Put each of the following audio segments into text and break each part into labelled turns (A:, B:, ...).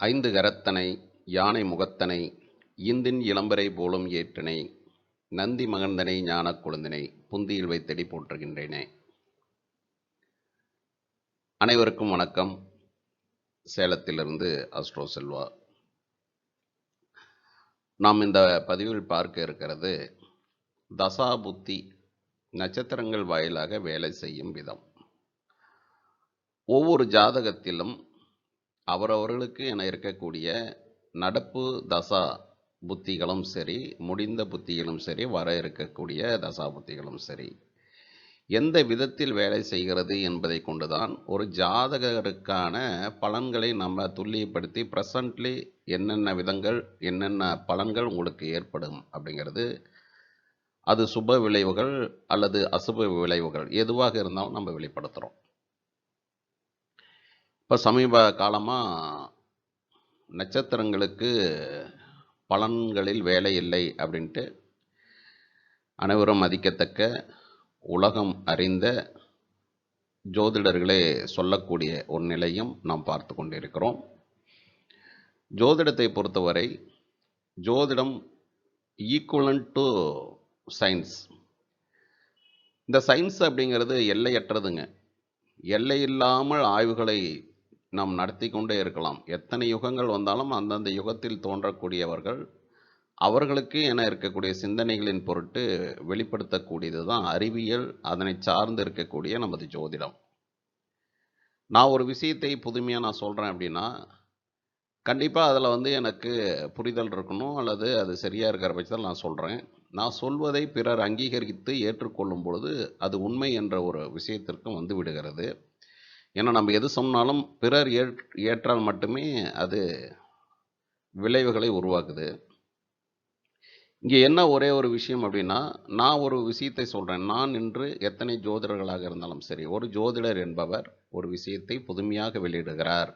A: ஐந்து கரத்தனை யானை முகத்தனை ஈந்தின் இளம்பரை போலும் ஏற்றினை நந்தி மகந்தனை ஞானக் கொழுந்தினை புந்தியில் வைத்தடி போற்றுகின்றேனே. அனைவருக்கும் வணக்கம். சேலத்திலிருந்து அஸ்ட்ரோ செல்வா. நாம் இந்த பதிவில் பார்க்க இருக்கிறது தசா புத்தி நட்சத்திரங்கள் வாயிலாக வேலை செய்யும் விதம். ஒவ்வொரு ஜாதகத்திலும் அவரவர்களுக்கு என இருக்கக்கூடிய நடப்பு தசா புத்திகளும் சரி முடிந்த புத்திகளும் சரி வர இருக்கக்கூடிய தசா புத்திகளும் சரி. எந்த விதத்தில் வேலை செய்கிறது என்பதை கொண்டுதான் ஒரு ஜாதகருக்கான பலன்களை நம்ம துல்லியப்படுத்தி ப்ரெசண்ட்லி என்னென்ன விதங்கள் என்னென்ன பலன்கள் உங்களுக்கு ஏற்படும் அப்படிங்கிறது. அது சுப விளைவுகள் அல்லது அசுப விளைவுகள் எதுவாக இருந்தாலும் நம்ம வெளிப்படுத்துகிறோம் இப்போ சமீப காலமாக நட்சத்திரங்களுக்கு பலன்களில் வேலை இல்லை அப்படின்ட்டு அனைவரும் மதிக்கத்தக்க உலகம் அறிந்த ஜோதிடர்களே சொல்லக்கூடிய ஒரு நிலையும் நாம் பார்த்து கொண்டிருக்கிறோம். ஜோதிடத்தை பொறுத்தவரை ஜோதிடம் ஈக்குவலன் டு சயின்ஸ் இந்த சயின்ஸ் அப்படிங்கிறது எல்லையற்றதுங்க. எல்லை இல்லாமல் ஆய்வுகளை நாம் நடத்தி கொண்டே இருக்கலாம். எத்தனை யுகங்கள் வந்தாலும் அந்தந்த யுகத்தில் தோன்றக்கூடியவர்கள் அவர்களுக்கு என இருக்கக்கூடிய சிந்தனைகளின் பொருட்டு வெளிப்படுத்தக்கூடியது தான் அறிவியல் அதனை சார்ந்து இருக்கக்கூடிய நமது ஜோதிடம். நான் ஒரு விஷயத்தை புதுமையாக நான் சொல்கிறேன் அப்படின்னா கண்டிப்பாக அதில் வந்து எனக்கு புரிதல் இருக்கணும் அல்லது அது சரியாக இருக்கிற பட்சத்தில் நான் சொல்கிறேன் நான் சொல்வதை பிறர் அங்கீகரித்து ஏற்றுக்கொள்ளும் பொழுது அது உண்மை என்ற ஒரு விஷயத்திற்கும் வந்து விடுகிறது. ஏன்னா நம்ம எது சொன்னாலும் பிறர் ஏற் ஏற்றால் மட்டுமே அது விளைவுகளை உருவாக்குது. இங்கே என்ன ஒரே ஒரு விஷயம் அப்படின்னா நான் ஒரு விஷயத்தை சொல்கிறேன் நான் இன்று எத்தனை ஜோதிடர்களாக இருந்தாலும் சரி ஒரு ஜோதிடர் என்பவர் ஒரு விஷயத்தை புதுமையாக வெளியிடுகிறார்.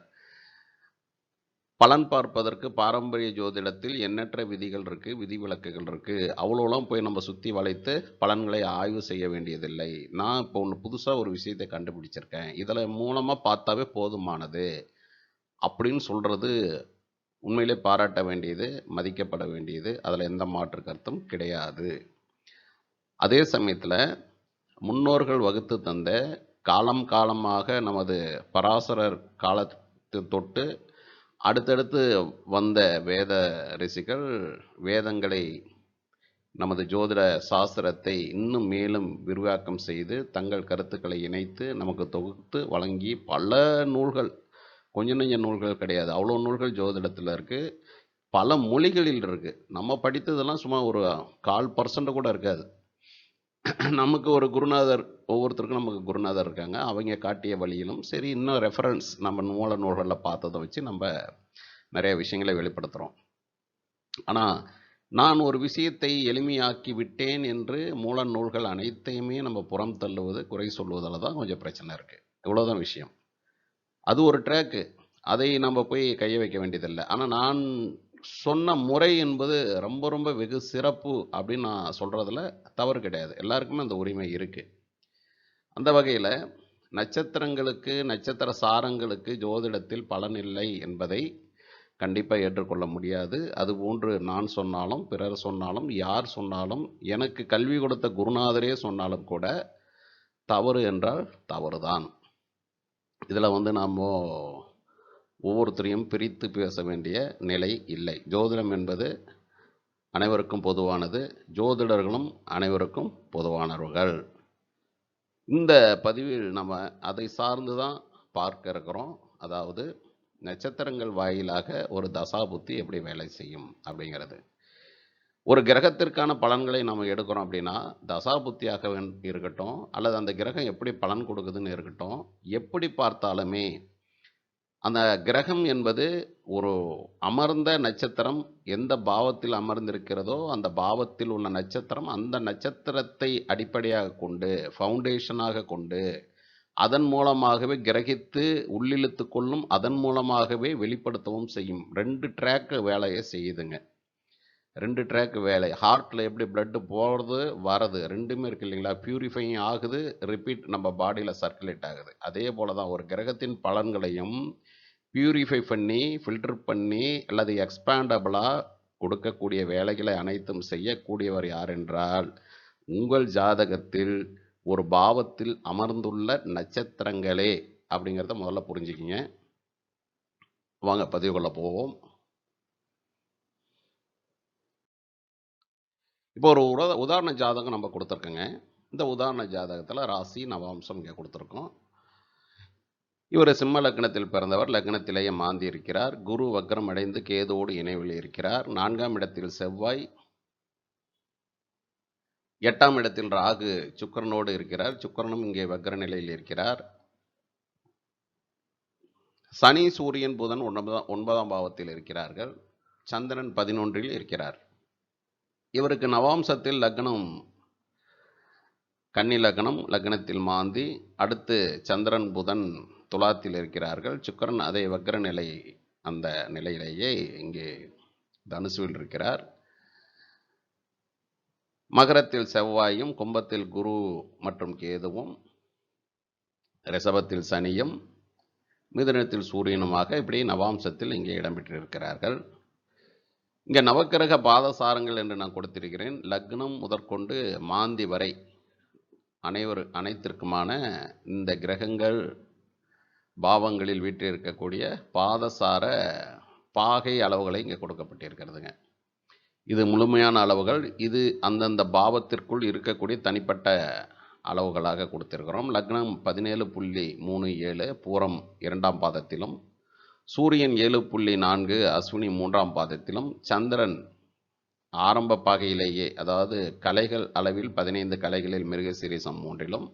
A: பலன் பார்ப்பதற்கு பாரம்பரிய ஜோதிடத்தில் எண்ணற்ற விதிகள் இருக்குது விதிவிலக்குகள் இருக்குது அவ்வளோலாம் போய் நம்ம சுற்றி வளைத்து பலன்களை ஆய்வு செய்ய வேண்டியதில்லை. நான் இப்போ ஒன்று புதுசாக ஒரு விஷயத்தை கண்டுபிடிச்சிருக்கேன். இதில் மூலமாக பார்த்தாவே போதுமானது அப்படின்னு சொல்கிறது உண்மையிலே பாராட்ட வேண்டியது மதிக்கப்பட வேண்டியது. அதில் எந்த மாற்று கருத்தும் கிடையாது. அதே சமயத்தில் முன்னோர்கள் வகுத்து தந்த காலம் காலமாக நமது பராசரர் காலத்து தொட்டு அடுத்தடுத்து வந்த வேத ரிஷிகள் வேதங்களை நமது ஜோதிட சாஸ்திரத்தை இன்னும் மேலும் விரிவாக்கம் செய்து தங்கள் கருத்துக்களை இணைத்து நமக்கு தொகுத்து வழங்கி பல நூல்கள் கொஞ்ச நெஞ்ச நூல்கள் கிடையாது. அவ்வளோ நூல்கள் ஜோதிடத்தில் இருக்குது பல மொழிகளில் இருக்குது நம்ம படித்ததெல்லாம் சும்மா ஒரு கால் பர்சன்ட் கூட இருக்காது. நமக்கு ஒரு குருநாதர் ஒவ்வொருத்தருக்கும் நமக்கு குருநாதர் இருக்காங்க. அவங்க காட்டிய வழியிலும் சரி இன்னும் ரெஃபரன்ஸ் நம்ம மூல நூல்களில் பார்த்ததை வச்சு நம்ம நிறைய விஷயங்களை வெளிப்படுத்துகிறோம் ஆனால் நான் ஒரு விஷயத்தை எளிமையாக்கி விட்டேன் என்று மூல நூல்கள் அனைத்தையுமே நம்ம புறம் தள்ளுவது குறை சொல்வதில் தான் கொஞ்சம் பிரச்சனை இருக்குது இவ்வளோதான் விஷயம். அது ஒரு ட்ராக்கு அதை நம்ம போய் கைய வைக்க வேண்டியதில்லை. ஆனால் நான் சொன்ன முறை என்பது ரொம்ப ரொம்ப வெகு சிறப்பு அப்படின்னு நான் சொல்கிறதுல தவறு கிடையாது. எல்லாருக்குமே அந்த உரிமை இருக்குது அந்த வகையில் நட்சத்திரங்களுக்கு நட்சத்திர சாரங்களுக்கு ஜோதிடத்தில் பலன் இல்லை என்பதை கண்டிப்பாக ஏற்றுக்கொள்ள முடியாது. அதுபோன்று நான் சொன்னாலும் பிறர் சொன்னாலும் யார் சொன்னாலும் எனக்கு கல்வி கொடுத்த குருநாதரே சொன்னாலும் கூட தவறு என்றால் தவறுதான். இதில் வந்து நாம் ஒவ்வொருத்தரையும் பிரித்து பேச வேண்டிய நிலை இல்லை. ஜோதிடம் என்பது அனைவருக்கும் பொதுவானது. ஜோதிடர்களும் அனைவருக்கும் பொதுவானவர்கள். இந்த பதிவில் நம்ம அதை சார்ந்து தான் பார்க்க இருக்கிறோம். அதாவது நட்சத்திரங்கள் வாயிலாக ஒரு தசாபுத்தி எப்படி வேலை செய்யும் அப்படிங்கிறது. ஒரு கிரகத்திற்கான பலன்களை நம்ம எடுக்கிறோம் அப்படின்னா தசாபுத்தியாக இருக்கட்டும் அல்லது அந்த கிரகம் எப்படி பலன் கொடுக்குதுன்னு இருக்கட்டும் எப்படி பார்த்தாலுமே அந்த கிரகம் என்பது ஒரு அமர்ந்த நட்சத்திரம். எந்த பாவத்தில் அமர்ந்திருக்கிறதோ அந்த பாவத்தில் உள்ள நட்சத்திரம் அந்த நட்சத்திரத்தை அடிப்படையாக கொண்டு ஃபவுண்டேஷனாக கொண்டு அதன் மூலமாகவே கிரகித்து உள்ளிழுத்து கொள்ளும் அதன் மூலமாகவே வெளிப்படுத்தவும் செய்யும். ரெண்டு ட்ராக் வேலையை செய்யுதுங்க. ரெண்டு ட்ராக் வேலை. ஹார்ட்டில் எப்படி பிளட்டு போகிறது வரது ரெண்டுமே இருக்கு இல்லைங்களா? பியூரிஃபையும் ஆகுது ரிப்பீட் நம்ம பாடியில் சர்க்குலேட் ஆகுது. அதே போல தான் ஒரு கிரகத்தின் பலன்களையும் பியூரிஃபை பண்ணி ஃபில்டர் பண்ணி அல்லது எக்ஸ்பேண்டபிளாக கொடுக்கக்கூடிய வேலைகளை அனைத்தும் செய்யக்கூடியவர் யார் என்றால் உங்கள் ஜாதகத்தில் ஒரு பாவத்தில் அமர்ந்துள்ள நட்சத்திரங்களே அப்படிங்கிறத முதல்ல புரிஞ்சுக்கிங்க. வாங்க பதிவுக்குள்ள போவோம். இப்போ ஒரு உத உதாரண ஜாதகம் நம்ம கொடுத்துருக்கோங்க. இந்த உதாரண ஜாதகத்தில் ராசி நவாம்சம் இங்கே கொடுத்துருக்கோம். இவர் சிம்ம லக்னத்தில் பிறந்தவர். லக்னத்திலேயே மாந்தி இருக்கிறார். குரு வக்ரம் அடைந்து கேதுவோடு இணைவில் இருக்கிறார். நான்காம் இடத்தில் செவ்வாய். எட்டாம் இடத்தில் ராகு சுக்கரனோடு இருக்கிறார். சுக்கரனும் இங்கே வக்ர நிலையில் இருக்கிறார். சனி சூரியன் புதன் ஒன்பதாம் ஒன்பதாம் பாவத்தில் இருக்கிறார்கள். சந்திரன் பதினொன்றில் இருக்கிறார். இவருக்கு நவாம்சத்தில் லக்னம் கன்னி லக்னம் லக்னத்தில் மாந்தி. அடுத்து சந்திரன் புதன் துலாத்தில் இருக்கிறார்கள். சுக்கரன் அதே வக்ர நிலை அந்த நிலையிலேயே இங்கே தனுசுவில் இருக்கிறார். மகரத்தில் செவ்வாயும் கும்பத்தில் குரு மற்றும் கேதுவும் ரிஷபத்தில் சனியும் மிதுனத்தில் சூரியனுமாக இப்படி நவாம்சத்தில் இங்கே இடம்பெற்றிருக்கிறார்கள். இங்கே நவக்கிரக பாதசாரங்கள் என்று நான் கொடுத்திருக்கிறேன். லக்னம் முதற்கொண்டு மாந்தி வரை அனைவரு அனைத்திற்குமான இந்த கிரகங்கள் பாவங்களில் வீற்றிருக்கக்கூடிய பாதசார பாகை அளவுகளை இங்கே கொடுக்கப்பட்டிருக்கிறதுங்க. இது முழுமையான அளவுகள். இது அந்தந்த பாவத்திற்குள் இருக்கக்கூடிய தனிப்பட்ட அளவுகளாக கொடுத்திருக்கிறோம். லக்னம் பதினேழு புள்ளி மூணு ஏழு பூரம் இரண்டாம் பாதத்திலும் சூரியன் ஏழு புள்ளி நான்கு அஸ்வினி மூன்றாம் பாதத்திலும் சந்திரன் ஆரம்ப பாகையிலேயே அதாவது கலைகள் அளவில் பதினைந்து கலைகளில் மிருகசீரிசம் மூன்றிலும்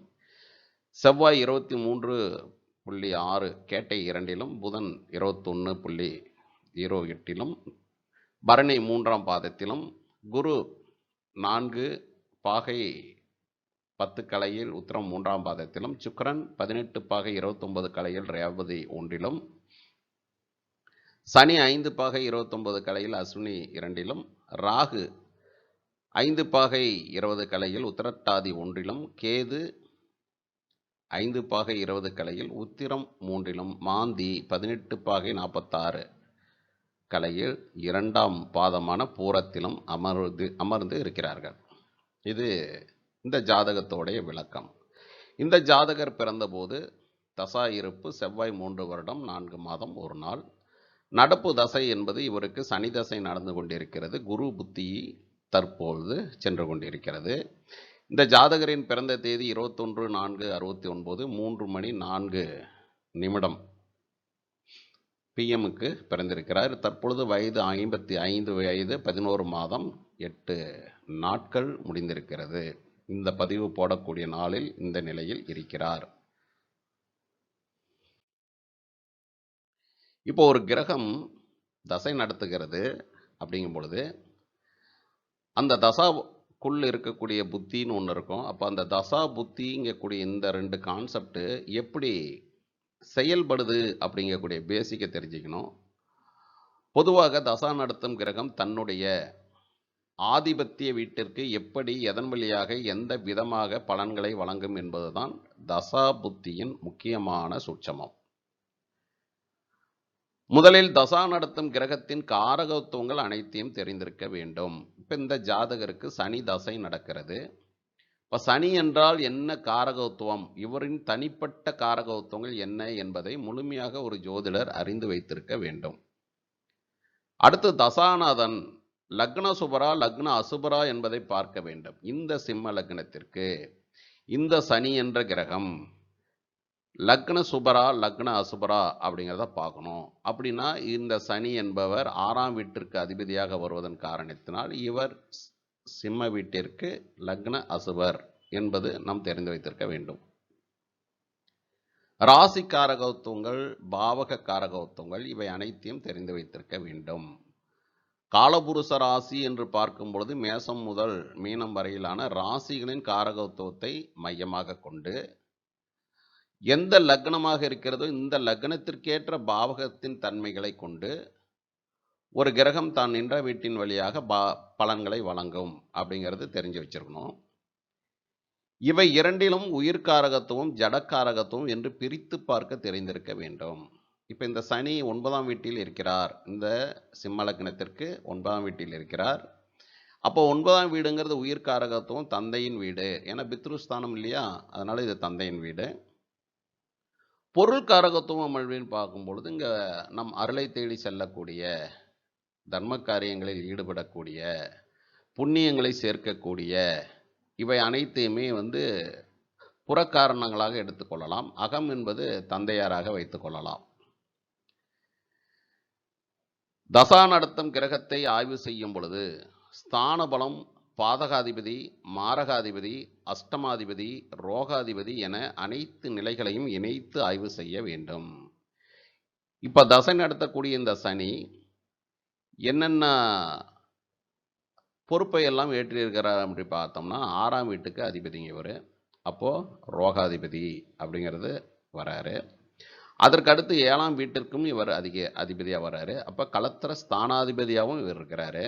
A: செவ்வாய் இருபத்தி மூன்று புள்ளி ஆறு கேட்டை இரண்டிலும் புதன் இருபத்தொன்று புள்ளி ஜீரோ எட்டிலும் பரணி மூன்றாம் பாதத்திலும் குரு நான்கு பாகை பத்து கலையில் உத்தரம் மூன்றாம் பாதத்திலும் சுக்கரன் பதினெட்டு பாகை இருபத்தொன்பது கலையில் ரேவதி ஒன்றிலும் சனி ஐந்து பாகை இருபத்தொன்பது கலையில் அஸ்வினி இரண்டிலும் ராகு ஐந்து பாகை இருபது கலையில் உத்தரட்டாதி ஒன்றிலும் கேது ஐந்து பாகை இருபது கலையில் உத்திரம் மூன்றிலும் மாந்தி பதினெட்டு பாகை நாற்பத்தாறு கலையில் இரண்டாம் பாதமான பூரத்திலும் அமர்ந்து அமர்ந்து இருக்கிறார்கள். இது இந்த ஜாதகத்தோடைய விளக்கம். இந்த ஜாதகர் பிறந்தபோது தசா இருப்பு செவ்வாய் மூன்று வருடம் நான்கு மாதம் ஒரு நாள். நடப்பு தசை என்பது இவருக்கு சனி தசை நடந்து கொண்டிருக்கிறது. குரு புத்தி தற்பொழுது சென்று கொண்டிருக்கிறது. இந்த ஜாதகரின் பிறந்த தேதி இருபத்தொன்று நான்கு அறுபத்தி ஒன்பது மூன்று மணி நான்கு நிமிடம். பிஎம்முக்கு பிறந்திருக்கிறார். தற்பொழுது வயது ஐம்பத்தி ஐந்து வயது பதினோரு மாதம் எட்டு நாட்கள் முடிந்திருக்கிறது. இந்த பதிவு போடக்கூடிய நாளில் இந்த நிலையில் இருக்கிறார். இப்போ ஒரு கிரகம் தசை நடத்துகிறது அப்படிங்கும் பொழுது அந்த தசாக்குள் இருக்கக்கூடிய புத்தின்னு ஒன்று இருக்கும். அப்போ அந்த தசா புத்திங்கக்கூடிய இந்த ரெண்டு கான்செப்ட்டு எப்படி செயல்படுது அப்படிங்கக்கூடிய பேசிக்கை தெரிஞ்சுக்கணும். பொதுவாக தசா நடத்தும் கிரகம் தன்னுடைய ஆதிபத்திய வீட்டிற்கு எப்படி எதன் வழியாக எந்த விதமாக பலன்களை வழங்கும் என்பதுதான் தசா புத்தியின் முக்கியமான சூட்சமம். முதலில் தசா நடத்தும் கிரகத்தின் காரகத்துவங்கள் அனைத்தையும் தெரிந்திருக்க வேண்டும். இப்போ இந்த ஜாதகருக்கு சனி தசை நடக்கிறது. இப்போ சனி என்றால் என்ன காரகத்துவம்? இவரின் தனிப்பட்ட காரகத்துவங்கள் என்ன என்பதை முழுமையாக ஒரு ஜோதிடர் அறிந்து வைத்திருக்க வேண்டும். அடுத்து தசாநாதன் லக்ன சுபரா லக்ன அசுபரா என்பதை பார்க்க வேண்டும். இந்த சிம்ம லக்னத்திற்கு. இந்த சனி என்ற கிரகம். லக்ன சுபரா லக்ன அசுபரா அப்படிங்கிறத பார்க்கணும். அப்படின்னா இந்த சனி என்பவர் ஆறாம் வீட்டிற்கு அதிபதியாக வருவதன் காரணத்தினால் இவர் சிம்ம வீட்டிற்கு லக்ன அசுபர் என்பது நாம் தெரிந்து வைத்திருக்க வேண்டும். ராசி காரகத்துவங்கள் பாவக காரகத்துவங்கள் இவை அனைத்தையும் தெரிந்து வைத்திருக்க வேண்டும். காலபுருஷ ராசி என்று பார்க்கும் பொழுது மேசம் முதல் மீனம் வரையிலான ராசிகளின் காரகத்துவத்தை மையமாக கொண்டு எந்த லக்னமாக இருக்கிறதோ இந்த லக்னத்திற்கேற்ற பாவகத்தின் தன்மைகளை கொண்டு ஒரு கிரகம் தான் நின்ற வீட்டின் வழியாக பா பலன்களை வழங்கும் அப்படிங்கிறது தெரிஞ்சு வச்சிருக்கணும். இவை இரண்டிலும் உயிர்காரகத்துவம் ஜடக்காரகத்துவம் என்று பிரித்து பார்க்க தெரிந்திருக்க வேண்டும். இப்போ இந்த சனி ஒன்பதாம் வீட்டில் இருக்கிறார். இந்த சிம்ம லக்னத்திற்கு ஒன்பதாம் வீட்டில் இருக்கிறார். அப்போ ஒன்பதாம் வீடுங்கிறது உயிர்காரகத்துவம் தந்தையின் வீடு. ஏன்னா பித்ருஸ்தானம் இல்லையா? அதனால் இது தந்தையின் வீடு. பொருள் காரகத்துவம் அப்படின்னு இங்கே நம் அருளை தேடி செல்லக்கூடிய தர்ம காரியங்களில் ஈடுபடக்கூடிய புண்ணியங்களை சேர்க்கக்கூடிய இவை அனைத்தையுமே வந்து புறக்காரணங்களாக எடுத்துக்கொள்ளலாம் அகம் என்பது தந்தையாராக வைத்துக்கொள்ளலாம் தசா நடத்தும் கிரகத்தை ஆய்வு செய்யும் பொழுது ஸ்தான பலம் பாதகாதிபதி மாரகாதிபதி அஷ்டமாதிபதி ரோகாதிபதி என அனைத்து நிலைகளையும் இணைத்து ஆய்வு செய்ய வேண்டும். இப்போ தசை நடத்தக்கூடிய இந்த சனி என்னென்ன பொறுப்பை எல்லாம் ஏற்றிருக்கிறார் அப்படி பார்த்தோம்னா ஆறாம் வீட்டுக்கு அதிபதிங்க இவர். அப்போது ரோகாதிபதி அப்படிங்கிறது வராரு. அதற்கு அடுத்து ஏழாம் வீட்டிற்கும் இவர் அதிக அதிபதியாக வராரு. அப்போ களத்திர ஸ்தானாதிபதியாகவும் இவர் இருக்கிறாரு.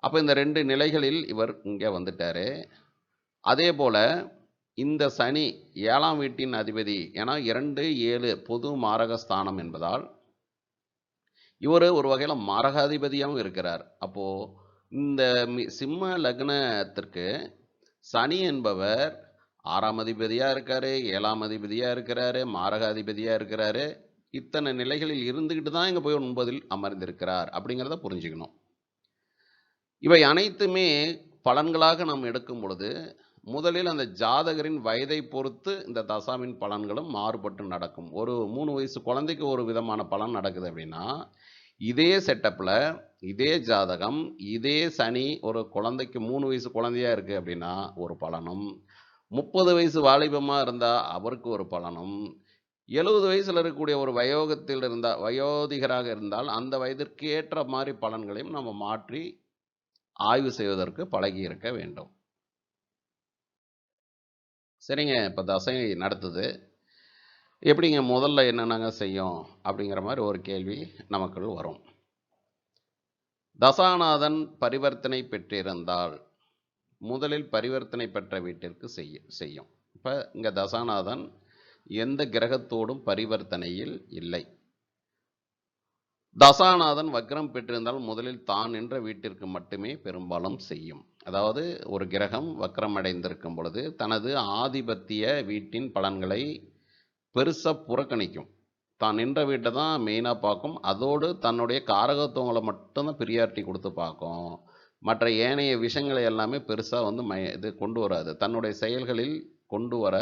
A: அப்போ இந்த ரெண்டு நிலைகளில் இவர் இங்கே வந்துட்டாரு. அதே போல் இந்த சனி ஏழாம் வீட்டின் அதிபதி ஏன்னா இரண்டு ஏழு பொது மாரக ஸ்தானம் என்பதால் இவர் ஒரு வகையில் மாரகாதிபதியாகவும் இருக்கிறார். அப்போது இந்த மி- சிம்ம லக்னத்திற்கு சனி என்பவர் ஆறாம் அதிபதியாக இருக்கார் ஏழாம் அதிபதியாக இருக்கிறாரு மாரகாதிபதியாக இருக்கிறாரு. இத்தனை நிலைகளில் இருந்துக்கிட்டு தான் இங்கே போய் ஒன்பதில் அமர்ந்திருக்கிறார் அப்படிங்கிறத புரிஞ்சுக்கணும். இவை அனைத்துமே பலன்களாக நாம் எடுக்கும் பொழுது முதலில் அந்த ஜாதகரின் வயதை பொறுத்து இந்த தசாவின் பலன்களும் மாறுபட்டு நடக்கும். ஒரு மூணு வயசு குழந்தைக்கு ஒரு விதமான பலன் நடக்குது அப்படின்னா இதே செட்டப்பில் இதே ஜாதகம் இதே சனி ஒரு குழந்தைக்கு மூணு வயசு குழந்தையாக இருக்குது அப்படின்னா ஒரு பலனும். முப்பது வயசு வாலிபமாக இருந்தால் அவருக்கு ஒரு பலனும். எழுபது வயசில் இருக்கக்கூடிய ஒரு வயோகத்தில் இருந்தால் வயோதிகராக இருந்தால் அந்த வயதிற்கு ஏற்ற மாதிரி பலன்களையும் நம்ம மாற்றி ஆய்வு செய்வதற்கு பழகி இருக்க வேண்டும். சரிங்க இப்போ தசை நடத்துது. எப்படிங்க முதல்ல என்னென்னங்க செய்யும் அப்படிங்கிற மாதிரி ஒரு கேள்வி நமக்குள் வரும். தசாநாதன் பரிவர்த்தனை பெற்றிருந்தால் முதலில் பரிவர்த்தனை பெற்ற வீட்டிற்கு செய்ய செய்யும். இப்போ இங்கே தசாநாதன் எந்த கிரகத்தோடும் பரிவர்த்தனையில் இல்லை. தசாநாதன் வக்ரம் பெற்றிருந்தால் முதலில் தான் என்ற வீட்டிற்கு மட்டுமே பெரும்பாலும் செய்யும். அதாவது ஒரு கிரகம் வக்ரம் அடைந்திருக்கும் பொழுது தனது ஆதிபத்திய வீட்டின் பலன்களை பெருசாக புறக்கணிக்கும். தான் நின்ற வீட்டை தான் மெயினாக பார்க்கும். அதோடு தன்னுடைய காரகத்துவங்களை மட்டும்தான் பிரியாரிட்டி கொடுத்து பார்க்கும். மற்ற ஏனைய விஷயங்களை எல்லாமே பெருசாக வந்து ம இது கொண்டு வராது. தன்னுடைய செயல்களில் கொண்டு வர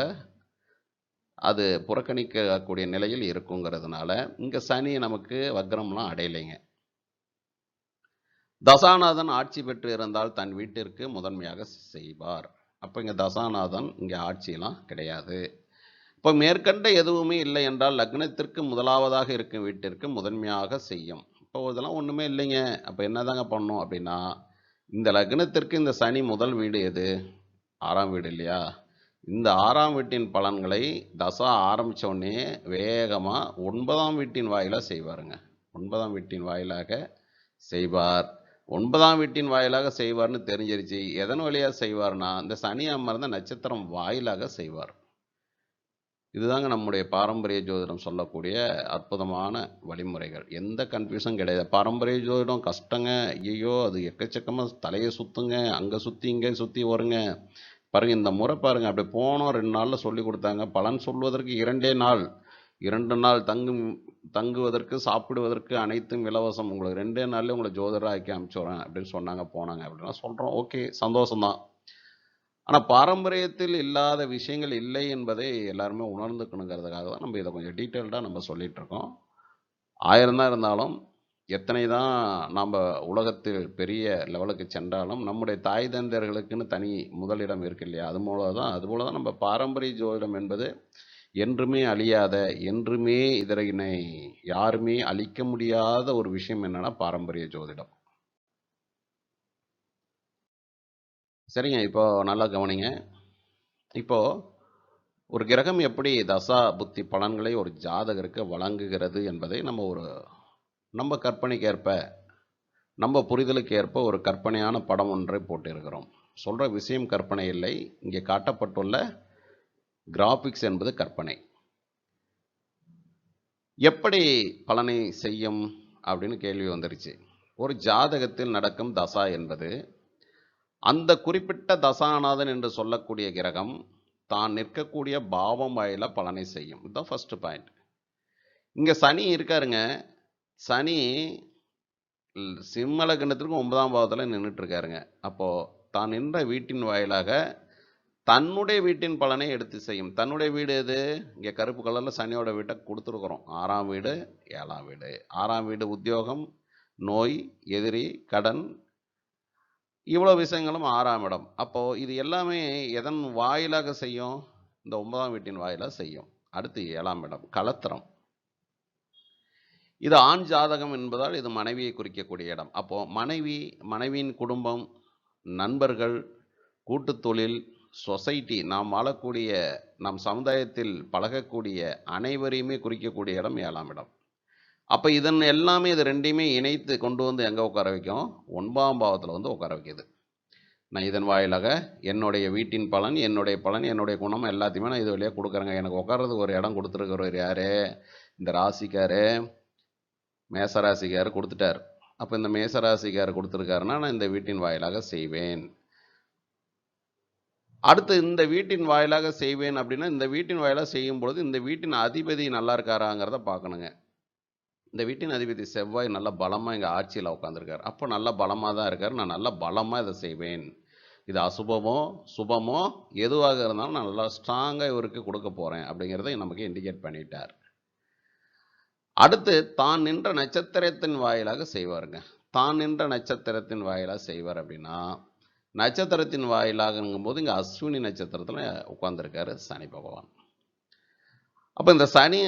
A: அது புறக்கணிக்கக்கூடிய நிலையில் இருக்குங்கிறதுனால இங்கே சனி நமக்கு வக்ரம்லாம் அடையலைங்க. தசாநாதன் ஆட்சி பெற்று இருந்தால் தன் வீட்டிற்கு முதன்மையாக செய்வார். அப்போ இங்கே தசாநாதன் இங்கே ஆட்சியெலாம் கிடையாது. இப்போ மேற்கண்ட எதுவுமே இல்லை என்றால் லக்னத்திற்கு முதலாவதாக இருக்கும் வீட்டிற்கு முதன்மையாக செய்யும். இப்போ இதெல்லாம் ஒன்றுமே இல்லைங்க. அப்போ என்னதாங்க பண்ணோம் அப்படின்னா இந்த லக்னத்திற்கு இந்த சனி முதல் வீடு எது? ஆறாம் வீடு இல்லையா? இந்த ஆறாம் வீட்டின் பலன்களை தசா ஆரம்பிச்ச உடனே வேகமாக ஒன்பதாம் வீட்டின் வாயிலாக செய்வாருங்க. ஒன்பதாம் வீட்டின் வாயிலாக செய்வார். ஒன்பதாம் வீட்டின் வாயிலாக செய்வார்னு தெரிஞ்சிருச்சு. எதன் வழியாக செய்வார்னா இந்த சனி அமர்ந்த நட்சத்திரம் வாயிலாக செய்வார். இதுதாங்க நம்முடைய பாரம்பரிய ஜோதிடம் சொல்லக்கூடிய அற்புதமான வழிமுறைகள். எந்த கன்ஃபியூஷன் கிடையாது. பாரம்பரிய ஜோதிடம் கஷ்டங்க. ஐயோ அது எக்கச்சக்கமாக தலையை சுற்றுங்க அங்கே சுற்றி இங்கே சுற்றி வருங்க. பாருங்கள் இந்த முறை பாருங்க அப்படி போனோம் ரெண்டு நாளில் சொல்லி கொடுத்தாங்க. பலன் சொல்வதற்கு இரண்டே நாள். இரண்டு நாள் தங்கும் தங்குவதற்கு சாப்பிடுவதற்கு அனைத்தும் இலவசம். உங்களுக்கு ரெண்டே நாள்லேயே உங்களை ஜோதிடராக ஆக்கி அனுப்பிச்சுடுறேன் அப்படின்னு சொன்னாங்க போனாங்க. அப்படின்னா சொல்கிறோம் ஓகே சந்தோஷம்தான். ஆனால் பாரம்பரியத்தில் இல்லாத விஷயங்கள் இல்லை என்பதை எல்லாருமே உணர்ந்துக்கணுங்கிறதுக்காக தான் நம்ம இதை கொஞ்சம் டீட்டெயில்டாக நம்ம சொல்லிகிட்ருக்கோம் இருக்கோம். ஆயிரம் தான் இருந்தாலும் எத்தனை தான் நம்ம உலகத்தில் பெரிய லெவலுக்கு சென்றாலும் நம்முடைய தாய் தந்தையர்களுக்குன்னு தனி முதலிடம் இருக்கு இல்லையா? அது மூல தான் அதுபோல தான் நம்ம பாரம்பரிய ஜோதிடம் என்பது என்றுமே அழியாத என்றுமே இதனை யாருமே அழிக்க முடியாத ஒரு விஷயம் என்னென்னா பாரம்பரிய ஜோதிடம். சரிங்க இப்போ நல்லா கவனிங்க. இப்போது ஒரு கிரகம் எப்படி தசா புத்தி பலன்களை ஒரு ஜாதகருக்கு வழங்குகிறது என்பதை நம்ம ஒரு நம்ம கற்பனைக்கேற்ப நம்ம புரிதலுக்கு ஏற்ப ஒரு கற்பனையான படம் ஒன்றை போட்டிருக்கிறோம். சொல்கிற விஷயம் கற்பனை இல்லை. இங்கே காட்டப்பட்டுள்ள கிராஃபிக்ஸ் என்பது கற்பனை. எப்படி பலனை செய்யும் அப்படின்னு கேள்வி வந்துருச்சு. ஒரு ஜாதகத்தில் நடக்கும் தசா என்பது அந்த குறிப்பிட்ட தசாநாதன் என்று சொல்லக்கூடிய கிரகம் தான் நிற்கக்கூடிய பாவம் வாயில பலனை செய்யும். இதுதான் ஃபஸ்ட்டு பாயிண்ட் இங்கே சனி இருக்காருங்க. சனி சிம்மல சிம்ம ஒன்பதாம் பாவத்தில் நின்றுட்டு இருக்காருங்க தான் நின்ற வீட்டின் வாயிலாக தன்னுடைய வீட்டின் பலனை எடுத்து செய்யும். தன்னுடைய வீடு எது? இங்கே கருப்பு கலரில் சனியோட வீட்டை கொடுத்துருக்குறோம். ஆறாம் வீடு ஏழாம் வீடு. ஆறாம் வீடு உத்தியோகம் நோய் எதிரி கடன் இவ்வளோ விஷயங்களும் ஆறாம் இடம். அப்போது இது எல்லாமே எதன் வாயிலாக செய்யும்? இந்த ஒன்பதாம் வீட்டின் வாயிலாக செய்யும். அடுத்து ஏழாம் இடம் கலத்திரம். இது ஆண் ஜாதகம் என்பதால் இது மனைவியை குறிக்கக்கூடிய இடம். அப்போது மனைவி மனைவியின் குடும்பம் நண்பர்கள் கூட்டுத்தொழில் சொசைட்டி நாம் வாழக்கூடிய நம் சமுதாயத்தில் பழகக்கூடிய அனைவரையுமே குறிக்கக்கூடிய இடம் ஏழாம் இடம். அப்போ இதன் எல்லாமே இது ரெண்டையுமே இணைத்து கொண்டு வந்து எங்கே உட்கார வைக்கும்? ஒன்பதாம் பாவத்தில் வந்து உட்கார வைக்கிது. நான் இதன் வாயிலாக என்னுடைய வீட்டின் பலன் என்னுடைய பலன் என்னுடைய குணம் எல்லாத்தையுமே நான் இது வழியாக கொடுக்குறேங்க. எனக்கு உட்கார்றதுக்கு ஒரு இடம் கொடுத்துருக்கிறவர் யார்? இந்த ராசிக்காரு மேசராசிக்கார் கொடுத்துட்டார். அப்போ இந்த மேசராசிக்கார் கொடுத்துருக்காருன்னா நான் இந்த வீட்டின் வாயிலாக செய்வேன். அடுத்து இந்த வீட்டின் வாயிலாக செய்வேன் அப்படின்னா இந்த வீட்டின் வாயிலாக செய்யும் பொழுது இந்த வீட்டின் அதிபதி நல்லா இருக்காராங்கிறத பார்க்கணுங்க. இந்த வீட்டின் அதிபதி செவ்வாய் நல்ல பலமாக எங்கள் ஆட்சியில் உட்காந்துருக்கார் அப்போ நல்ல பலமாக தான் இருக்கார். நான் நல்ல பலமாக இதை செய்வேன். இது அசுபமோ சுபமோ எதுவாக இருந்தாலும் நான் நல்லா ஸ்ட்ராங்காக இவருக்கு கொடுக்க போகிறேன் அப்படிங்கிறத நமக்கு இண்டிகேட் பண்ணிட்டார். அடுத்து தான் நின்ற நட்சத்திரத்தின் வாயிலாக செய்வாருங்க. தான் நின்ற நட்சத்திரத்தின் வாயிலாக செய்வார் அப்படின்னா நட்சத்திரத்தின் வாயிலாகங்கும் போது இங்கே அஸ்வினி நட்சத்திரத்தில் உட்காந்துருக்காரு சனி பகவான். அப்போ இந்த சனி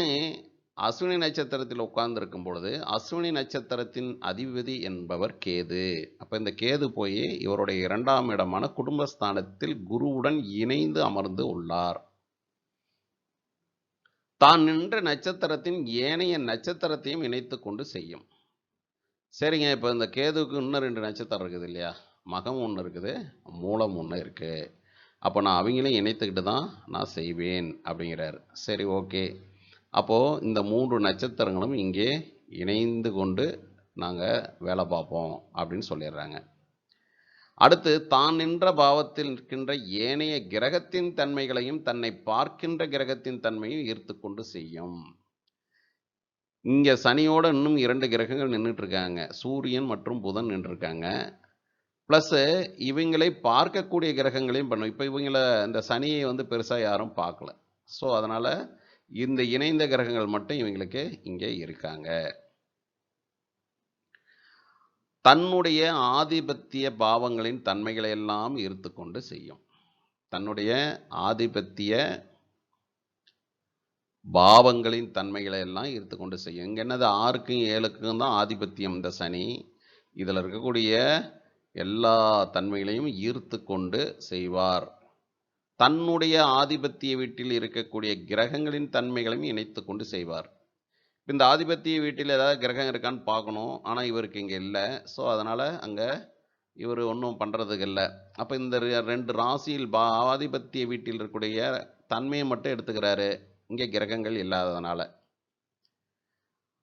A: அஸ்வினி நட்சத்திரத்தில் உட்கார்ந்துருக்கும் பொழுது அஸ்வினி நட்சத்திரத்தின் அதிபதி என்பவர் கேது. அப்போ இந்த கேது போய் இவருடைய இரண்டாம் இடமான குடும்பஸ்தானத்தில் குருவுடன் இணைந்து அமர்ந்து உள்ளார். தான் நின்ற நட்சத்திரத்தின் ஏனைய நட்சத்திரத்தையும் இணைத்து கொண்டு செய்யும். சரிங்க இப்போ இந்த கேதுவுக்கு இன்னும் ரெண்டு நட்சத்திரம் இருக்குது இல்லையா? மகம் ஒன்று இருக்குது மூலம் ஒன்று இருக்குது அப்போ நான் அவங்களையும் இணைத்துக்கிட்டு தான் நான் செய்வேன் அப்படிங்கிறார். சரி ஓகே. அப்போது இந்த மூன்று நட்சத்திரங்களும் இங்கே இணைந்து கொண்டு நாங்கள் வேலை பார்ப்போம் அப்படின்னு சொல்லிடுறாங்க. அடுத்து தான் நின்ற பாவத்தில் நிற்கின்ற ஏனைய கிரகத்தின் தன்மைகளையும் தன்னை பார்க்கின்ற கிரகத்தின் தன்மையும் ஈர்த்து கொண்டு செய்யும். இங்கே சனியோட இன்னும் இரண்டு கிரகங்கள் நின்றுட்டு இருக்காங்க சூரியன் மற்றும் புதன் நின்றுருக்காங்க. ப்ளஸ்ஸு இவங்களை பார்க்கக்கூடிய கிரகங்களையும் பண்ணும். இப்போ இவங்கள இந்த சனியை வந்து பெருசாக யாரும் பார்க்கல. ஸோ அதனால் இந்த இணைந்த கிரகங்கள் மட்டும் இவங்களுக்கு இங்கே இருக்காங்க. தன்னுடைய ஆதிபத்திய பாவங்களின் தன்மைகளை எல்லாம் ஈர்த்து கொண்டு செய்யும். தன்னுடைய ஆதிபத்திய பாவங்களின் தன்மைகளை எல்லாம் ஈர்த்து கொண்டு செய்யும். இங்கே என்னது? ஆறுக்கும் ஏழுக்கும் தான் ஆதிபத்தியம் இந்த சனி. இதில் இருக்கக்கூடிய எல்லா தன்மைகளையும் ஈர்த்து கொண்டு செய்வார். தன்னுடைய ஆதிபத்திய வீட்டில் இருக்கக்கூடிய கிரகங்களின் தன்மைகளையும் இணைத்து கொண்டு செய்வார். இந்த ஆதிபத்திய வீட்டில் ஏதாவது கிரகம் இருக்கான்னு பார்க்கணும். ஆனால் இவருக்கு இங்கே இல்லை. ஸோ அதனால் அங்கே இவர் ஒன்றும் பண்ணுறதுக்கு இல்லை. அப்போ இந்த ரெண்டு ராசியில் பா ஆதிபத்திய வீட்டில் இருக்கக்கூடிய தன்மையை மட்டும் எடுத்துக்கிறாரு. இங்கே கிரகங்கள் இல்லாததுனால.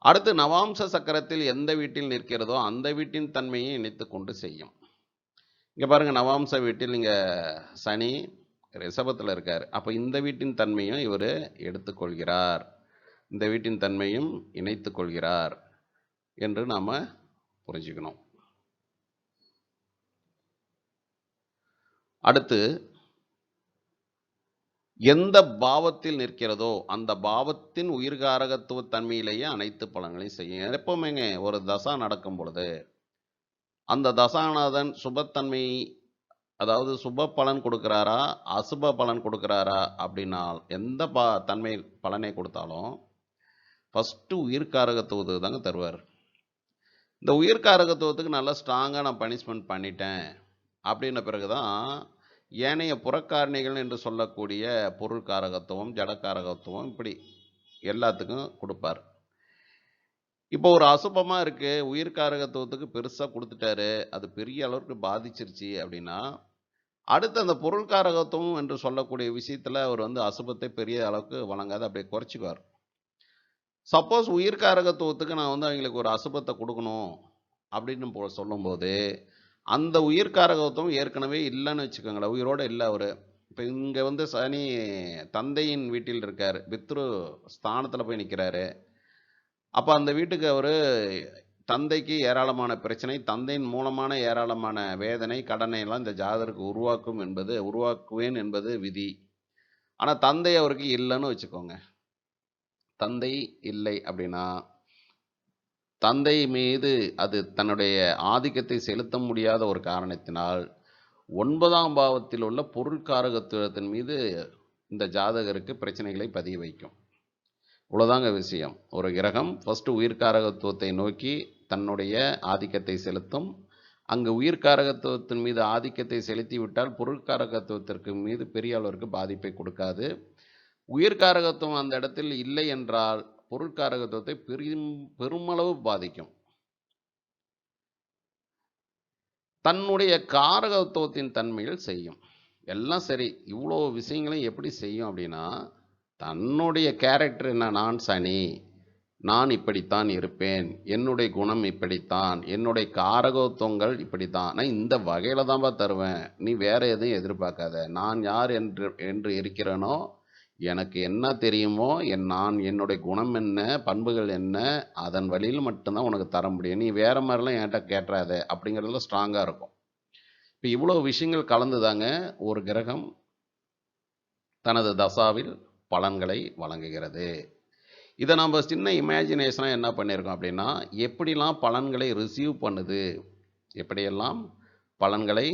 A: அடுத்து நவாம்ச சக்கரத்தில் எந்த வீட்டில் நிற்கிறதோ அந்த வீட்டின் தன்மையை இணைத்து கொண்டு செய்யும். இங்கே பாருங்கள் நவாம்ச வீட்டில் இங்கே சனி ரிஷபத்தில் இருக்கார். அப்போ இந்த வீட்டின் தன்மையும் இவர் எடுத்துக்கொள்கிறார் இந்த வீட்டின் தன்மையும் இணைத்து கொள்கிறார் என்று நாம் புரிஞ்சுக்கணும். அடுத்து எந்த பாவத்தில் நிற்கிறதோ அந்த பாவத்தின் உயிர்காரகத்துவ தன்மையிலேயே அனைத்து பலன்களையும் செய்யும். எப்பவுமேங்க ஒரு தசா நடக்கும் பொழுது அந்த தசாநாதன் சுபத்தன்மை அதாவது சுப பலன் கொடுக்குறாரா அசுப பலன் கொடுக்குறாரா அப்படின்னா எந்த பா தன்மை பலனை கொடுத்தாலும் ஃபஸ்ட்டு உயிர்காரகத்துவத்துக்கு தாங்க தருவார். இந்த உயிர்காரகத்துவத்துக்கு நல்லா ஸ்ட்ராங்காக நான் பனிஷ்மெண்ட் பண்ணிட்டேன். அப்படின்ன பிறகு தான் ஏனைய புறக்காரணிகள் என்று சொல்லக்கூடிய பொருள்காரகத்துவம் ஜடக்காரகத்துவம் இப்படி எல்லாத்துக்கும் கொடுப்பார். இப்போ ஒரு அசுபமாக இருக்குது உயிர்காரகத்துவத்துக்கு பெருசாக கொடுத்துட்டாரு அது பெரிய அளவுக்கு பாதிச்சிருச்சு அப்படின்னா அடுத்து அந்த பொருள்காரகத்துவம் என்று சொல்லக்கூடிய விஷயத்தில் அவர் வந்து அசுபத்தை பெரிய அளவுக்கு வழங்காத அப்படியே குறைச்சிக்குவார். சப்போஸ் உயிர்காரகத்துவத்துக்கு நான் வந்து அவங்களுக்கு ஒரு அசுபத்தை கொடுக்கணும் அப்படின்னு போ சொல்லும்போது அந்த உயிர்காரகத்துவம் ஏற்கனவே இல்லைன்னு வச்சுக்கோங்களேன். உயிரோட இல்லை அவர். இப்போ இங்கே வந்து சனி தந்தையின் வீட்டில் இருக்கார். பித்ரு ஸ்தானத்தில் போய் நிற்கிறாரு அப்போ அந்த வீட்டுக்கு அவர் தந்தைக்கு ஏராளமான பிரச்சனை தந்தையின் மூலமான ஏராளமான வேதனை கடனை எல்லாம் இந்த ஜாதகருக்கு உருவாக்கும் என்பது உருவாக்குவேன் என்பது விதி. ஆனால் தந்தை அவருக்கு இல்லைன்னு வச்சுக்கோங்க. தந்தை இல்லை அப்படின்னா தந்தை மீது அது தன்னுடைய ஆதிக்கத்தை செலுத்த முடியாத ஒரு காரணத்தினால் ஒன்பதாம் பாவத்தில் உள்ள பொருட்காரகத்துவத்தின் மீது இந்த ஜாதகருக்கு பிரச்சனைகளை பதிய வைக்கும். இவ்வளோதாங்க விஷயம். ஒரு கிரகம் ஃபஸ்ட்டு உயிர்காரகத்துவத்தை நோக்கி தன்னுடைய ஆதிக்கத்தை செலுத்தும். அங்கு உயிர்காரகத்துவத்தின் மீது ஆதிக்கத்தை செலுத்தி விட்டால் பொருட்காரகத்துவத்திற்கு மீது பெரிய அளவிற்கு பாதிப்பை கொடுக்காது. உயிர்காரகத்துவம் அந்த இடத்தில் இல்லை என்றால் பொருட்காரகத்துவத்தை பெரும் பெருமளவு பாதிக்கும். தன்னுடைய காரகத்துவத்தின் தன்மையில் செய்யும். எல்லாம் சரி இவ்வளோ விஷயங்களையும் எப்படி செய்யும் அப்படின்னா தன்னுடைய கேரக்டர் என்ன? நான் சனி நான் இப்படித்தான் இருப்பேன் என்னுடைய குணம் இப்படித்தான் என்னுடைய காரகத்துவங்கள் இப்படித்தான். நான் இந்த வகையில் தான்ப்பா தருவேன். நீ வேற எதையும் எதிர்பார்க்காத. நான் யார் என்று என்று இருக்கிறேனோ எனக்கு என்ன தெரியுமோ என் நான் என்னுடைய குணம் என்ன பண்புகள் என்ன அதன் வழியில் மட்டும்தான் உனக்கு தர முடியும். நீ வேற மாதிரிலாம் என்கிட்ட கேட்டுறாத அப்படிங்கிறதுல ஸ்ட்ராங்காக இருக்கும். இப்போ இவ்வளோ விஷயங்கள் கலந்துதாங்க ஒரு கிரகம் தனது தசாவில் பலன்களை வழங்குகிறது. இதை நம்ம சின்ன இமேஜினேஷனாக என்ன பண்ணியிருக்கோம் அப்படின்னா எப்படிலாம் பலன்களை ரிசீவ் பண்ணுது எப்படியெல்லாம் பலன்களை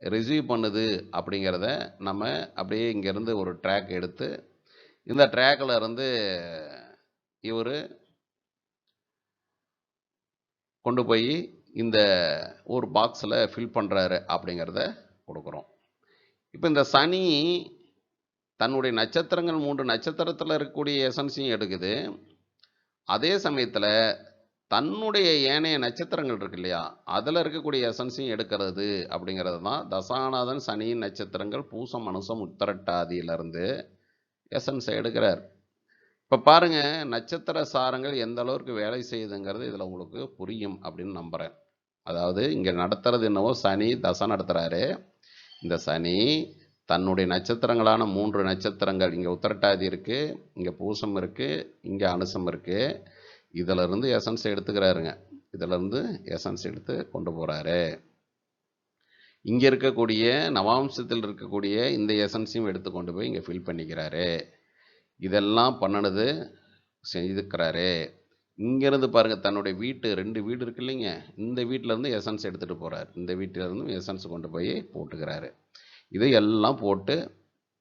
A: ரிசீவ் பண்ணுது அப்படிங்கிறத நம்ம அப்படியே இங்கேருந்து ஒரு ட்ராக் எடுத்து இந்த ட்ராக்கில் இருந்து இவர் கொண்டு போய் இந்த ஒரு பாக்ஸில் ஃபில் பண்ணுறாரு அப்படிங்கிறத கொடுக்குறோம். இப்போ இந்த சனி தன்னுடைய நட்சத்திரங்கள் மூன்று நட்சத்திரத்தில் இருக்கக்கூடிய எசன்ஸையும் எடுக்குது. அதே சமயத்தில் தன்னுடைய ஏனைய நட்சத்திரங்கள் இருக்கு இல்லையா? அதில் இருக்கக்கூடிய எசன்ஸையும் எடுக்கிறது அப்படிங்கிறது தான். தசாநாதன் சனியின் நட்சத்திரங்கள் பூசம் மனுஷம் உத்தரட்டாதியிலிருந்து எசன்ஸை எடுக்கிறார். இப்போ பாருங்க நட்சத்திர சாரங்கள் எந்த அளவுக்கு வேலை செய்யுதுங்கிறது இதில் உங்களுக்கு புரியும் அப்படின்னு நம்புகிறேன் அதாவது இங்கே நடத்துறது என்னவோ சனி தசை நடத்துகிறாரு இந்த சனி தன்னுடைய நட்சத்திரங்களான மூன்று நட்சத்திரங்கள் இங்கே உத்தரட்டாதி இருக்குது இங்கே பூசம் இருக்குது இங்கே அனுசம் இருக்குது இதில் இருந்து எசன்ஸ் எடுத்துக்கிறாருங்க. இதிலிருந்து எசன்ஸ் எடுத்து கொண்டு போகிறாரு இங்கே இருக்கக்கூடிய நவாம்சத்தில் இருக்கக்கூடிய இந்த எசன்ஸையும் எடுத்து கொண்டு போய் இங்கே ஃபில் பண்ணிக்கிறாரு. இதெல்லாம் பண்ணினது செய்துக்கிறாரு. இங்கேருந்து பாருங்கள் தன்னுடைய வீட்டு ரெண்டு வீடு இருக்கு இல்லைங்க. இந்த வீட்டிலேருந்து எசன்ஸ் எடுத்துகிட்டு போகிறார் இந்த வீட்டிலேருந்து எசன்ஸ் கொண்டு போய் போட்டுக்கிறாரு. இதை எல்லாம் போட்டு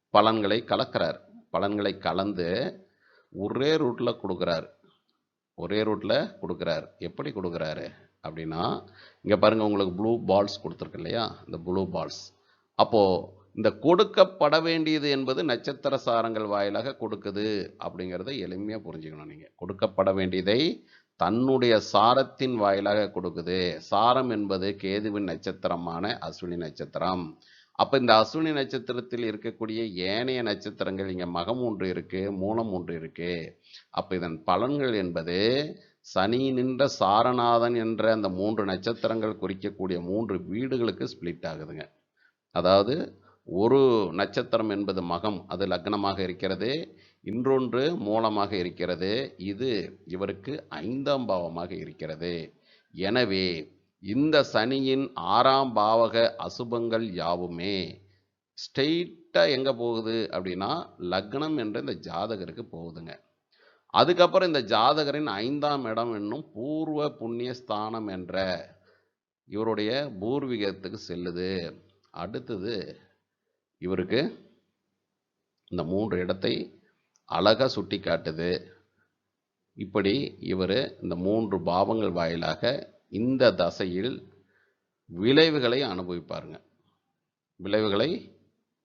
A: பலன்களை கலக்கிறார். பலன்களை கலந்து ஒரே ரூட்டில் கொடுக்குறாரு. ஒரே ரூட்டில் கொடுக்குறாரு. எப்படி கொடுக்குறாரு? அப்படின்னா இங்கே பாருங்கள் உங்களுக்கு ப்ளூ பால்ஸ் கொடுத்துருக்கு இல்லையா? இந்த ப்ளூ பால்ஸ் அப்போது இந்த கொடுக்கப்பட வேண்டியது என்பது நட்சத்திர சாரங்கள் வாயிலாக கொடுக்குது அப்படிங்கிறத எளிமையாக புரிஞ்சுக்கணும் நீங்கள் கொடுக்கப்பட வேண்டியதை தன்னுடைய சாரத்தின் வாயிலாக கொடுக்குது. சாரம் என்பது கேதுவின் நட்சத்திரமான அஸ்வினி நட்சத்திரம். அப்போ இந்த அஸ்வினி நட்சத்திரத்தில் இருக்கக்கூடிய ஏனைய நட்சத்திரங்கள் இங்கே மகம் ஒன்று இருக்குது மூலம் ஒன்று இருக்குது அப்போ இதன் பலன்கள் என்பது சனி நின்ற சாரநாதன் என்ற அந்த மூன்று நட்சத்திரங்கள் குறிக்கக்கூடிய மூன்று வீடுகளுக்கு ஸ்பிளிட் ஆகுதுங்க. அதாவது ஒரு நட்சத்திரம் என்பது மகம் அது லக்னமாக இருக்கிறது. இன்றொன்று மூலமாக இருக்கிறது. இது இவருக்கு ஐந்தாம் பாவமாக இருக்கிறது. எனவே இந்த சனியின் ஆறாம் பாவக அசுபங்கள் யாவுமே? ஸ்ட்ரெயிட்டாக எங்கே போகுது அப்படின்னா லக்னம் என்ற இந்த ஜாதகருக்கு போகுதுங்க. அதுக்கப்புறம் இந்த ஜாதகரின் ஐந்தாம் இடம் என்னும் பூர்வ புண்ணிய ஸ்தானம் என்ற இவருடைய பூர்வீகத்துக்கு செல்லுது. அடுத்தது இவருக்கு இந்த மூன்று இடத்தை அழகாக சுட்டி காட்டுது இப்படி இவர் இந்த மூன்று பாவங்கள் வாயிலாக இந்த தசையில் விளைவுகளை அனுபவிப்பாருங்க. விளைவுகளை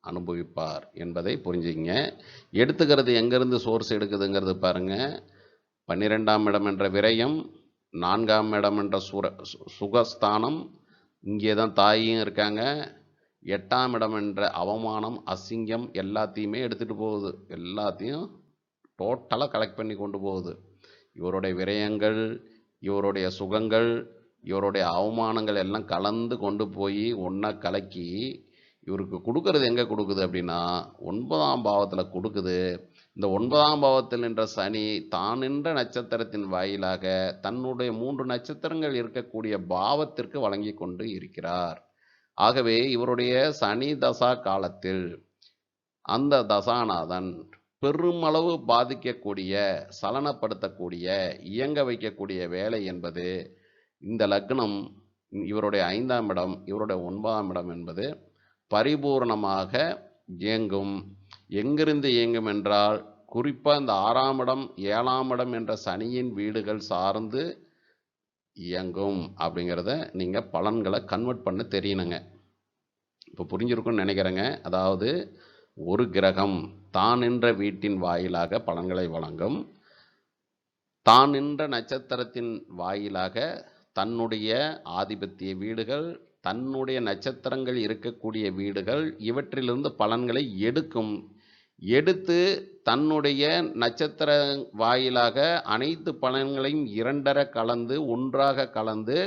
A: அனுபவிப்பார் என்பதை புரிஞ்சுங்க எடுத்துக்கிறது எங்கேருந்து சோர்ஸ் எடுக்குதுங்கிறது பாருங்கள் பன்னிரெண்டாம் இடம் என்ற விரயம் நான்காம் இடம் என்ற சுர சு- சுகஸ்தானம் இங்கே தான் தாயும் இருக்காங்க. எட்டாம் இடம் என்ற அவமானம் அசிங்கம் எல்லாத்தையுமே எடுத்துகிட்டு போகுது. எல்லாத்தையும் டோட்டலாக கலெக்ட் பண்ணி கொண்டு போகுது. இவருடைய விரயங்கள் இவருடைய சுகங்கள் இவருடைய அவமானங்கள் எல்லாம் கலந்து கொண்டு போய் ஒன்றா கலக்கி இவருக்கு கொடுக்கறது எங்கே கொடுக்குது அப்படின்னா ஒன்பதாம் பாவத்தில் கொடுக்குது. இந்த ஒன்பதாம் பாவத்தில் நின்ற சனி தான் நின்ற நட்சத்திரத்தின் வாயிலாக தன்னுடைய மூன்று நட்சத்திரங்கள் இருக்கக்கூடிய பாவத்திற்கு வழங்கி கொண்டு இருக்கிறார். ஆகவே இவருடைய சனி தசா காலத்தில் அந்த தசாநாதன் பெருமளவு பாதிக்கக்கூடிய சலனப்படுத்தக்கூடிய இயங்க வைக்கக்கூடிய வேலை என்பது இந்த லக்னம் இவருடைய ஐந்தாம் இடம் இவருடைய ஒன்பதாம் இடம் என்பது பரிபூர்ணமாக இயங்கும். எங்கிருந்து இயங்கும் என்றால் குறிப்பாக இந்த ஆறாம் இடம் ஏழாம் இடம் என்ற சனியின் வீடுகள் சார்ந்து இயங்கும் அப்படிங்கிறத நீங்கள் பலன்களை கன்வெர்ட் பண்ண தெரியணுங்க. இப்போ புரிஞ்சிருக்குன்னு நினைக்கிறேங்க. அதாவது ஒரு கிரகம் தான் நின்ற வீட்டின் வாயிலாக பலன்களை வழங்கும் தான் நின்ற நட்சத்திரத்தின் வாயிலாக தன்னுடைய ஆதிபத்திய வீடுகள் தன்னுடைய நட்சத்திரங்கள் இருக்கக்கூடிய வீடுகள் இவற்றிலிருந்து பலன்களை எடுக்கும். எடுத்து தன்னுடைய நட்சத்திர வாயிலாக அனைத்து பலன்களையும் இரண்டர கலந்து ஒன்றாக கலந்து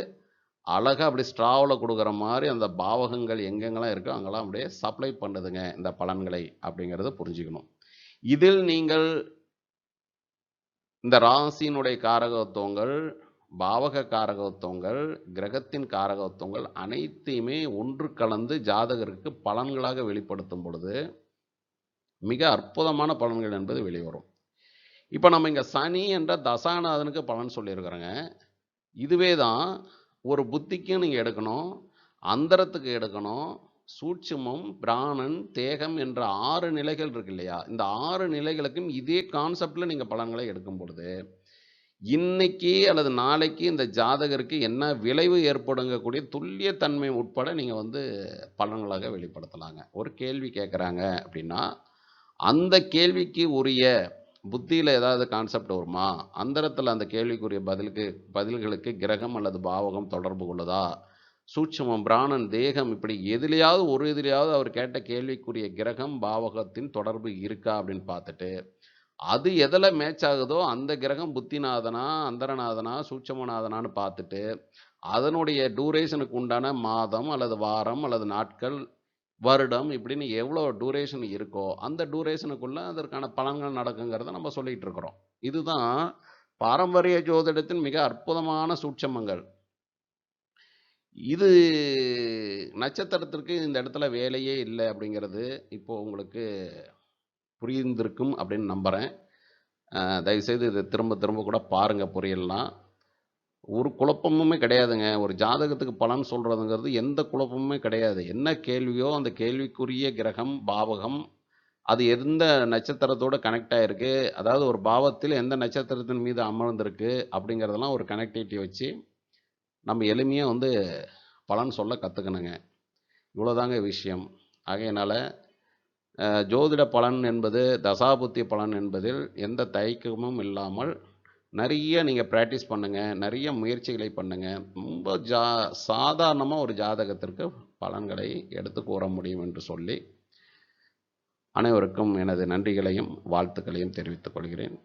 A: அழகாக அப்படி ஸ்ட்ராவில் கொடுக்குற மாதிரி அந்த பாவகங்கள் எங்கெங்கெல்லாம் இருக்கோ அங்கெல்லாம் அப்படியே சப்ளை பண்ணுதுங்க இந்த பலன்களை அப்படிங்கிறத புரிஞ்சுக்கணும். இதில் நீங்கள் இந்த ராசியினுடைய காரகத்துவங்கள் பாவக காரகத்துவங்கள் கிரகத்தின் காரகத்துவங்கள் அனைத்தையுமே ஒன்று கலந்து ஜாதகருக்கு பலன்களாக வெளிப்படுத்தும் பொழுது மிக அற்புதமான பலன்கள் என்பது வெளிவரும். இப்போ நம்ம இங்கே சனி என்ற தசாநாதனுக்கு பலன் சொல்லியிருக்கிறோங்க. இதுவே தான் ஒரு புத்திக்கும் நீங்கள் எடுக்கணும் அந்தரத்துக்கு எடுக்கணும் சூட்சுமம் பிராணன் தேகம் என்ற ஆறு நிலைகள் இருக்கு இல்லையா? இந்த ஆறு நிலைகளுக்கும் இதே கான்செப்டில் நீங்கள் பலன்களை எடுக்கும் பொழுது இன்னைக்கு அல்லது நாளைக்கு இந்த ஜாதகருக்கு என்ன விளைவு ஏற்படுங்கக்கூடிய துல்லியத்தன்மை உட்பட நீங்கள் வந்து பலன்களாக வெளிப்படுத்தலாங்க. ஒரு கேள்வி கேட்குறாங்க அப்படின்னா அந்த கேள்விக்கு உரிய புத்தியில் ஏதாவது கான்செப்ட் வருமா? அந்தரத்தில் அந்த கேள்விக்குரிய பதிலுக்கு பதில்களுக்கு கிரகம் அல்லது பாவகம் தொடர்பு கொள்ளுதா? சூட்சமம் பிராணன் தேகம் இப்படி எதுலையாவது ஒரு எதுலையாவது அவர் கேட்ட கேள்விக்குரிய கிரகம் பாவகத்தின் தொடர்பு இருக்கா அப்படின்னு பார்த்துட்டு அது எதில் மேட்ச் ஆகுதோ அந்த கிரகம் புத்திநாதனா அந்தரநாதனா சூட்சமநாதனான்னு பார்த்துட்டு அதனுடைய டூரேஷனுக்கு உண்டான மாதம் அல்லது வாரம் அல்லது நாட்கள் வருடம் இப்படின்னு எவ்வளோ டூரேஷன் இருக்கோ அந்த டூரேஷனுக்குள்ளே அதற்கான பலன்கள் நடக்குங்கிறத நம்ம சொல்லிகிட்டு இருக்கிறோம். இதுதான் பாரம்பரிய ஜோதிடத்தின் மிக அற்புதமான சூட்சமங்கள். இது நட்சத்திரத்திற்கு இந்த இடத்துல வேலையே இல்லை அப்படிங்கிறது இப்போது உங்களுக்கு புரிந்திருக்கும் அப்படின்னு நம்புகிறேன் தயவுசெய்து இதை திரும்ப திரும்ப கூட பாருங்கள் புரியலாம் ஒரு குழப்பமுமே கிடையாதுங்க. ஒரு ஜாதகத்துக்கு பலன் சொல்கிறதுங்கிறது எந்த குழப்பமுமே கிடையாது. என்ன கேள்வியோ அந்த கேள்விக்குரிய கிரகம் பாவகம் அது எந்த நட்சத்திரத்தோட கனெக்ட் ஆகிருக்கு அதாவது ஒரு பாவத்தில் எந்த நட்சத்திரத்தின் மீது அமர்ந்திருக்கு? அப்படிங்கிறதெல்லாம் ஒரு கனெக்டிவிட்டி வச்சு நம்ம எளிமையாக வந்து பலன் சொல்ல கற்றுக்கணுங்க இவ்வளோதாங்க விஷயம். ஆகையினால் ஜோதிட பலன் என்பது தசாபுத்தி பலன் என்பதில் எந்த தயக்கமும் இல்லாமல் நிறைய நீங்கள் ப்ராக்டிஸ் பண்ணுங்கள் நிறைய முயற்சிகளை பண்ணுங்கள் ரொம்ப ஜா சாதாரணமாக ஒரு ஜாதகத்திற்கு பலன்களை எடுத்து கூற முடியும் என்று சொல்லி அனைவருக்கும் எனது நன்றிகளையும் வாழ்த்துக்களையும் தெரிவித்துக் கொள்கிறேன்.